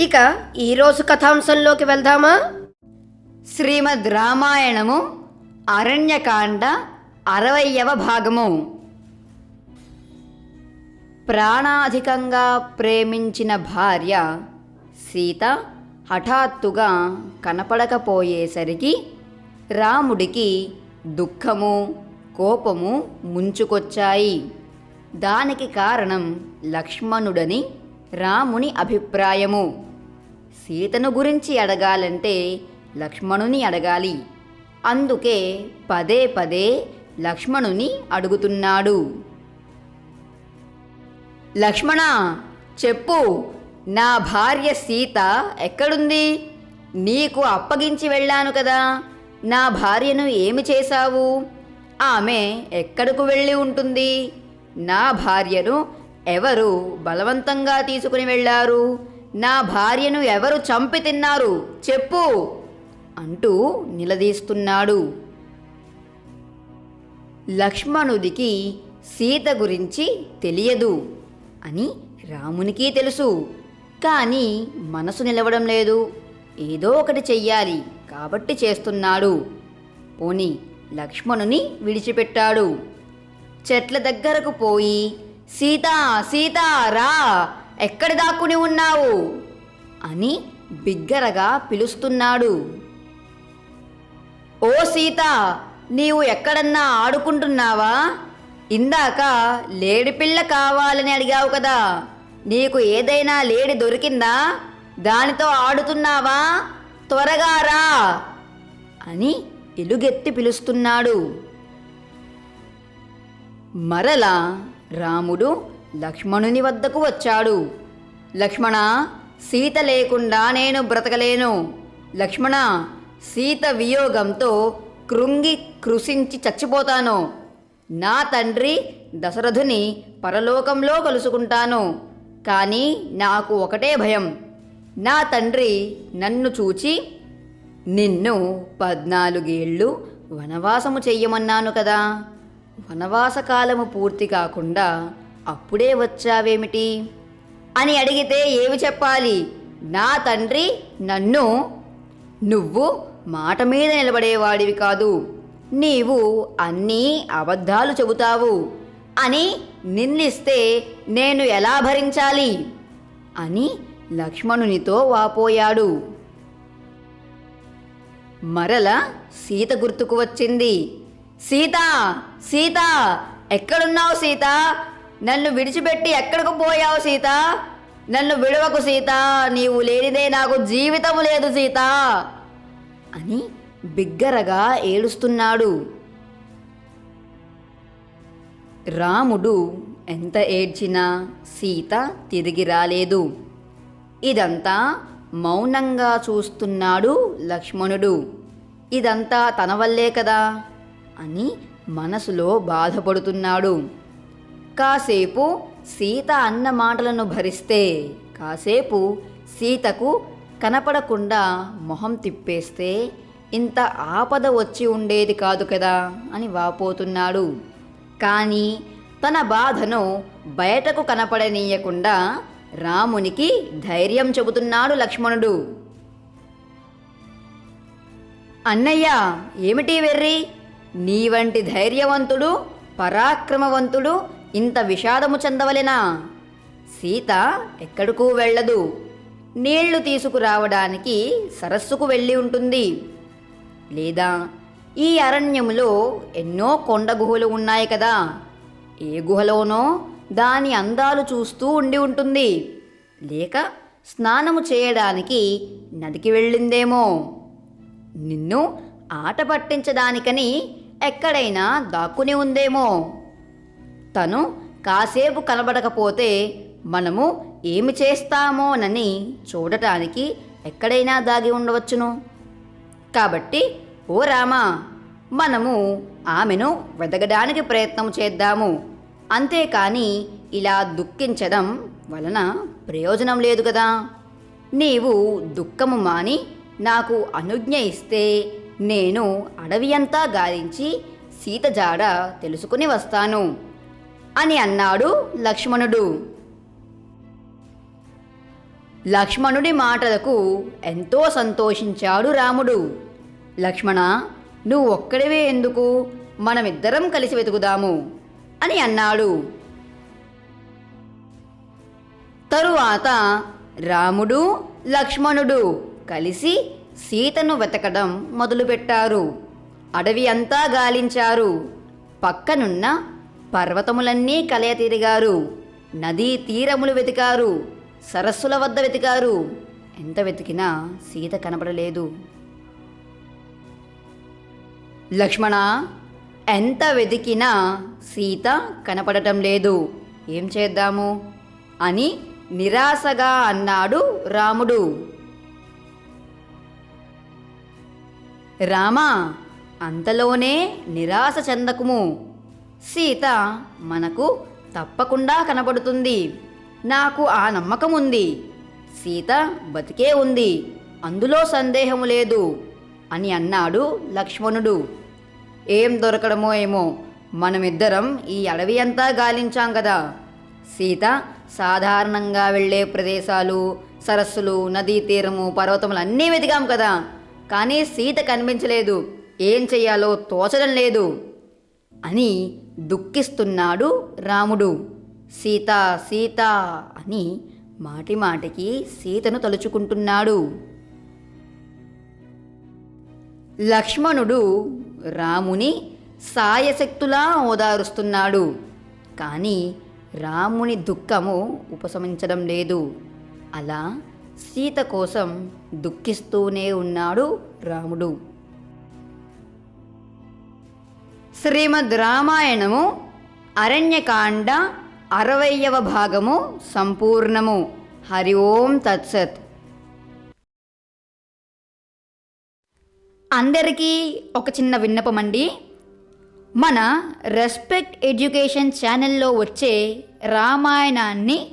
ఇక ఈరోజు కథాంశంలోకి వెళ్దామా? శ్రీమద్ రామాయణము అరణ్యకాండ అరవయవ భాగము. ప్రాణాధికంగా ప్రేమించిన భార్య సీత హఠాత్తుగా కనపడకపోయేసరికి రాముడికి దుఃఖము కోపము ముంచుకొచ్చాయి. దానికి కారణం లక్ష్మణుడని రాముని అభిప్రాయము. సీతను గురించి అడగాలంటే లక్ష్మణుని అడగాలి. అందుకే పదే పదే లక్ష్మణుని అడుగుతున్నాడు. లక్ష్మణ చెప్పు నా భార్య సీత ఎక్కడుంది? నీకు అప్పగించి వెళ్ళాను కదా. నా భార్యను ఏమి చేశావు? ఆమె ఎక్కడకు వెళ్ళి ఉంటుంది? నా భార్యను ఎవరు బలవంతంగా తీసుకుని వెళ్ళారు? నా భార్యను ఎవరు చంపి తిన్నారు? చెప్పు అంటూ నిలదీస్తున్నాడు. లక్ష్మణుడికి సీత గురించి తెలియదు అని రామునికి తెలుసు. కానీ మనసు నిలవడం లేదు. ఏదో ఒకటి చెయ్యాలి. కాబట్టి చేస్తున్నాడు. పోని లక్ష్మణుని విడిచిపెట్టాడు. చెట్ల దగ్గరకు పోయి సీతా సీతా రా. ఎక్కడ దాక్కుని ఉన్నావు? అని బిగ్గరగా పిలుస్తున్నాడు. ఓ సీత నీవు ఎక్కడన్నా ఆడుకుంటున్నావా? ఇందాక లేడిపిల్ల కావాలని అడిగావు కదా. నీకు ఏదైనా లేడి దొరికిందా? దానితో ఆడుతున్నావా? త్వరగా రా అని ఎలుగెత్తి పిలుస్తున్నాడు. మరలా రాముడు లక్ష్మణుని వద్దకు వచ్చాడు. లక్ష్మణ సీత లేకుండా నేను బ్రతకలేను. లక్ష్మణ సీత వియోగంతో కృంగి కృషించి చచ్చిపోతాను. నా తండ్రి దశరథుని పరలోకంలో కలుసుకుంటాను. కానీ నాకు ఒకటే భయం. నా తండ్రి నన్ను చూచి నిన్ను పద్నాలుగేళ్ళు వనవాసము చెయ్యమన్నాను కదా. వనవాస కాలము పూర్తి కాకుండా అప్పుడే వచ్చావేమిటి? అని అడిగితే ఏమి చెప్పాలి? నా తండ్రి నన్ను నువ్వు మాట మీద నిలబడేవాడివి కాదు. నీవు అన్నీ అబద్ధాలు చెబుతావు అని నిందిస్తే నేను ఎలా భరించాలి? అని లక్ష్మణునితో వాపోయాడు. మరల సీత గుర్తుకు వచ్చింది. సీత సీత ఎక్కడున్నావు సీత? నన్ను విడిచిపెట్టి ఎక్కడికి పోయావు సీత? నన్ను విడవకు సీత నీవు లేనిదే నాకు జీవితం లేదు సీత. అని బిగ్గరగా ఏడుస్తున్నాడు. రాముడు ఎంత ఏడ్చినా సీత తిరిగి రాలేదు. ఇదంతా మౌనంగా చూస్తున్నాడు లక్ష్మణుడు. ఇదంతా తన వల్లే కదా? అని మనసులో బాధపడుతున్నాడు. కాసేపు సీత అన్న మాటలను భరిస్తే కాసేపు సీతకు కనపడకుండా మొహం తిప్పేస్తే ఇంత ఆపద వచ్చి ఉండేది కాదు కదా అని వాపోతున్నాడు. కానీ తన బాధను బయటకు కనపడనీయకుండా రామునికి ధైర్యం చెబుతున్నాడు లక్ష్మణుడు. అన్నయ్య ఏమిటి వెర్రి? నీ వంటి ధైర్యవంతుడు పరాక్రమవంతుడు ఇంత విషాదము చెందవలెనా? సీత ఎక్కడికూ వెళ్ళదు. నీళ్ళు తీసుకురావడానికి సరస్సుకు వెళ్ళి ఉంటుంది. లేదా ఈ అరణ్యములో ఎన్నో కొండ గుహలు ఉన్నాయి కదా. ఏ గుహలోనో దాని అందాలు చూస్తూ ఉండి ఉంటుంది. లేక స్నానము చేయడానికి నదికి వెళ్ళిందేమో? నిన్ను ఆట పట్టించడానికని ఎక్కడైనా దాక్కుని ఉందేమో. తను కాసేపు కనబడకపోతే మనము ఏమి చేస్తామోనని చూడటానికి ఎక్కడైనా దాగి ఉండవచ్చును. కాబట్టి ఓ రామా మనము ఆమెను వెతకడానికి ప్రయత్నం చేద్దాము. అంతేకాని ఇలా దుఃఖించడం వలన ప్రయోజనం లేదు కదా నీవు దుఃఖము మాని నాకు అనుజ్ఞ ఇస్తే నేను అడవి అంతా గాలించి సీత జాడ తెలుసుకుని వస్తాను అని అన్నాడు లక్ష్మణుడు. లక్ష్మణుడి మాటలకు ఎంతో సంతోషించాడు రాముడు. లక్ష్మణ నువ్వు ఒక్కడివే ఎందుకు? మనమిద్దరం కలిసి వెతుకుదాము అని అన్నాడు. తరువాత రాముడు లక్ష్మణుడు కలిసి సీతను వెతకడం మొదలుపెట్టారు. అడవి అంతా గాలించారు. పక్కనున్న పర్వతములన్నీ కలయ తిరిగారు నదీ తీరములు వెతికారు. సరస్సుల వద్ద వెతికారు. ఎంత వెతికినా సీత కనబడలేదు. లక్ష్మణ ఎంత వెతికినా సీత కనపడటం లేదు. ఏం చేద్దాము? అని నిరాశగా అన్నాడు రాముడు. రామా అంతలోనే నిరాశ చెందకుము. సీత మనకు తప్పకుండా కనబడుతుంది. నాకు ఆ నమ్మకం ఉంది సీత బతికే ఉంది. అందులో సందేహము లేదు అని అన్నాడు లక్ష్మణుడు. ఏం దొరకడమో ఏమో మనమిద్దరం ఈ అడవి అంతా గాలించాం కదా సీత సాధారణంగా వెళ్ళే ప్రదేశాలు సరస్సులు నదీ తీరము పర్వతములు అన్నీ వెతికాం కదా. కానీ సీత కనిపించలేదు. ఏం చెయ్యాలో తోచడం లేదు. అని దుఃఖిస్తున్నాడు రాముడు. సీత సీత అని మాటి మాటికి సీతను తలుచుకుంటున్నాడు. లక్ష్మణుడు రాముని సాయశక్తులా ఓదారుస్తున్నాడు. కానీ రాముని దుఃఖము ఉపశమించడం లేదు. అలా సీత కోసం దుఃఖిస్తూనే ఉన్నాడు రాముడు. శ్రీమద్ రామాయణము అరణ్యకాండ అరవయవ భాగము సంపూర్ణము. హరి ఓం తత్సత్. అందరికీ ఒక చిన్న విన్నపం అండి. మన రెస్పెక్ట్ ఎడ్యుకేషన్ ఛానల్లో వచ్చే రామాయణాన్ని